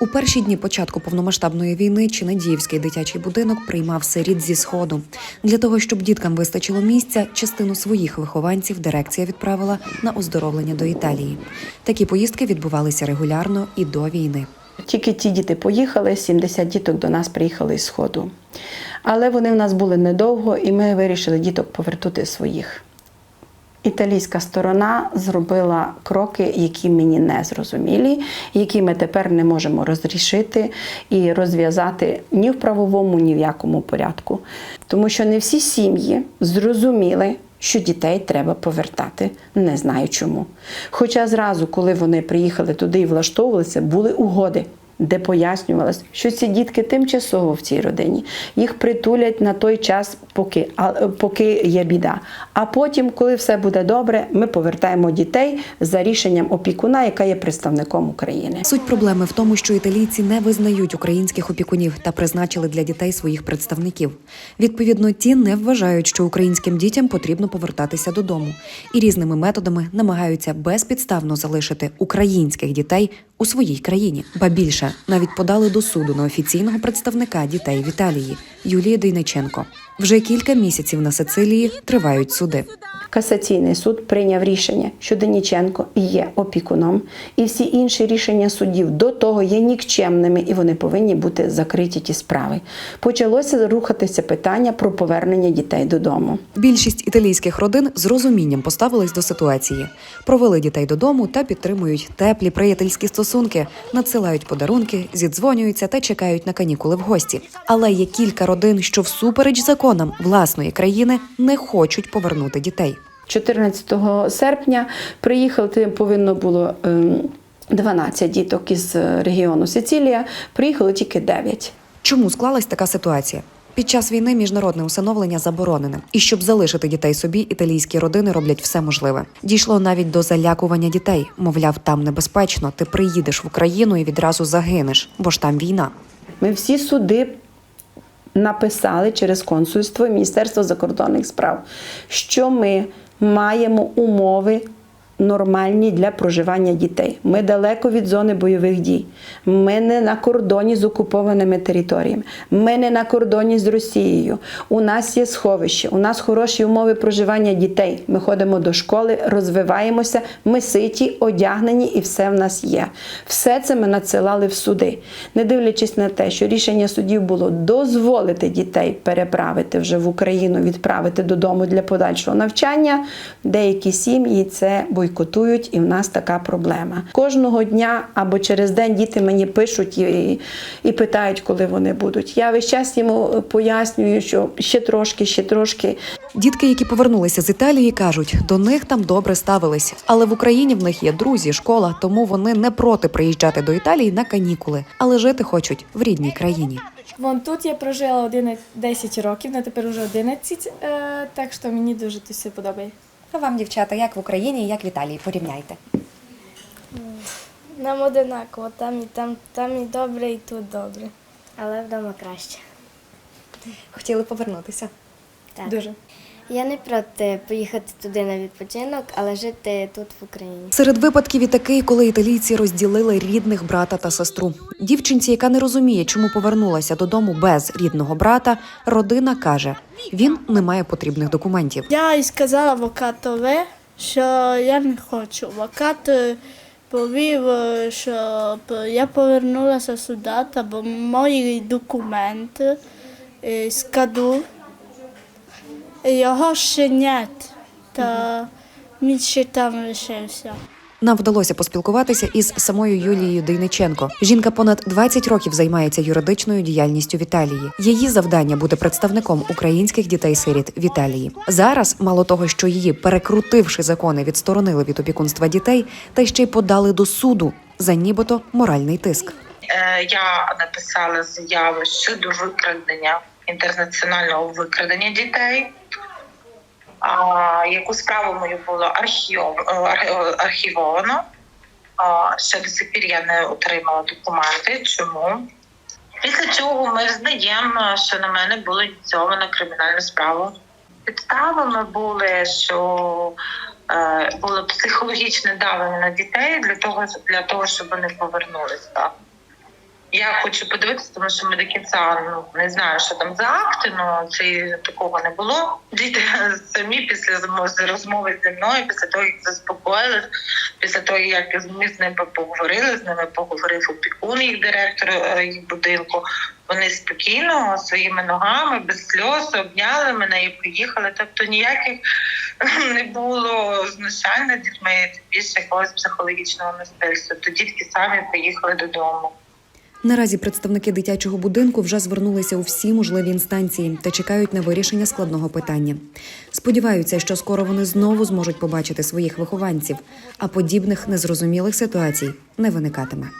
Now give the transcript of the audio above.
У перші дні початку повномасштабної війни Чинадіївський дитячий будинок приймав сиріт зі сходу. Для того щоб діткам вистачило місця, частину своїх вихованців дирекція відправила на оздоровлення до Італії. Такі поїздки відбувалися регулярно і до війни. Тільки ті діти поїхали, 70 діток до нас приїхали з Сходу. Але вони в нас були недовго, і ми вирішили діток повернути своїх. Італійська сторона зробила кроки, які мені не зрозумілі, які ми тепер не можемо розрішити і розв'язати ні в правовому, ні в якому порядку. Тому що не всі сім'ї зрозуміли, що дітей треба повертати. Не знаю чому. Хоча зразу, коли вони приїхали туди і влаштовувалися, були угоди. Де пояснювалось, що ці дітки тимчасово в цій родині, їх притулять на той час, поки, а, поки є біда. А потім, коли все буде добре, ми повертаємо дітей за рішенням опікуна, яка є представником України. Суть проблеми в тому, що італійці не визнають українських опікунів та призначили для дітей своїх представників. Відповідно, ті не вважають, що українським дітям потрібно повертатися додому, і різними методами намагаються безпідставно залишити українських дітей у своїй країні. Ба більше навіть подали до суду на офіційного представника дітей в Італії Юлії Дейниченко. Вже кілька місяців на Сицилії тривають суди. Касаційний суд прийняв рішення, що Деніченко є опікуном, і всі інші рішення судів до того є нікчемними, і вони повинні бути закриті ті справи. Почалося рухатися питання про повернення дітей додому. Більшість італійських родин з розумінням поставились до ситуації, провели дітей додому та підтримують теплі приятельські стосунки, надсилають подарунки, зідзвонюються та чекають на канікули в гості. Але є кілька родин, що всупереч законам власної країни не хочуть повернути дітей. 14 серпня приїхали, повинно було ем, 12 діток із е, регіону Сицилія, приїхало тільки 9. Чому склалась така ситуація? Під час війни міжнародне усиновлення заборонене, і щоб залишити дітей собі, італійські родини роблять все можливе. Дійшло навіть до залякування дітей. Мовляв, там небезпечно. Ти приїдеш в Україну і відразу загинеш, бо ж там війна. Ми всі суди написали через консульство і Міністерство закордонних справ, що ми маємо умови нормальні для проживання дітей. Ми далеко від зони бойових дій. Ми не на кордоні з окупованими територіями. Ми не на кордоні з Росією. У нас є сховище, у нас хороші умови проживання дітей. Ми ходимо до школи, розвиваємося, ми ситі, одягнені, і все в нас є. Все це ми надсилали в суди, не дивлячись на те, що рішення судів було дозволити дітей переправити вже в Україну, відправити додому для подальшого навчання. Деякі сім'ї це бойкотують, і в нас така проблема. Кожного дня або через день діти мені пишуть і, і питають, коли вони будуть. Я весь час йому пояснюю, що ще трошки, ще трошки. Дітки, які повернулися з Італії, кажуть, до них там добре ставились, але в Україні в них є друзі, школа, тому вони не проти приїжджати до Італії на канікули, але жити хочуть в рідній країні. Вон тут я прожила 11 10 років, на тепер уже 11, е, так що мені дуже тут все подобає. А вам, дівчата, як в Україні, як в Італії? Порівняйте. Нам одинаково, там і там, там і добре, і тут добре. Але вдома краще. Хотіли повернутися. Так. Дуже. Я не проти поїхати туди на відпочинок, але жити тут в Україні. Серед випадків і такий, коли італійці розділили рідних брата та сестру. Дівчинці, яка не розуміє, чому повернулася додому без рідного брата, родина каже: він не має потрібних документів. Я і сказала адвокатові, що я не хочу. Адвокат е, повів, е, щоб я повернулася сюди, та бо мої документи е, складу. Його ще нет, та він ще там лишився. Нам вдалося поспілкуватися із самою Юлією Дейниченко. Жінка понад 20 років займається юридичною діяльністю в Італії. Її завдання бути представником українських дітей-сиріт в Італії. Зараз, мало того, що її, перекрутивши закони, відсторонили від опікунства дітей, та ще й подали до суду за нібито моральний тиск. Е, я написала заяву щодо викрадення інтернаціонального викрадення дітей. А, яку справу мою було архіов, е, архівовано. А, ще до сих пір я не отримала документи. Чому? Після цього ми знаємо, що на мене було ініційовано кримінальну справу. Підставами були, що е, було психологічне давлення на дітей для того, для того, щоб вони повернулися. Я хочу подивитися, тому що ми до кінця ну не знаю, що там за акти, але це такого не було. Діти самі після змо- розмови зі мною, після того як заспокоїлись, після того як ми з ними поговорили, з ними поговорив опікун, їх директор е, їх будинку. Вони спокійно своїми ногами, без сльоз обняли мене і поїхали. Тобто ніяких не було знущань над дітьми, більше якогось психологічного насильства. То дітки самі поїхали додому. Наразі представники дитячого будинку вже звернулися у всі можливі інстанції та чекають на вирішення складного питання. Сподіваються, що скоро вони знову зможуть побачити своїх вихованців, а подібних незрозумілих ситуацій не виникатиме.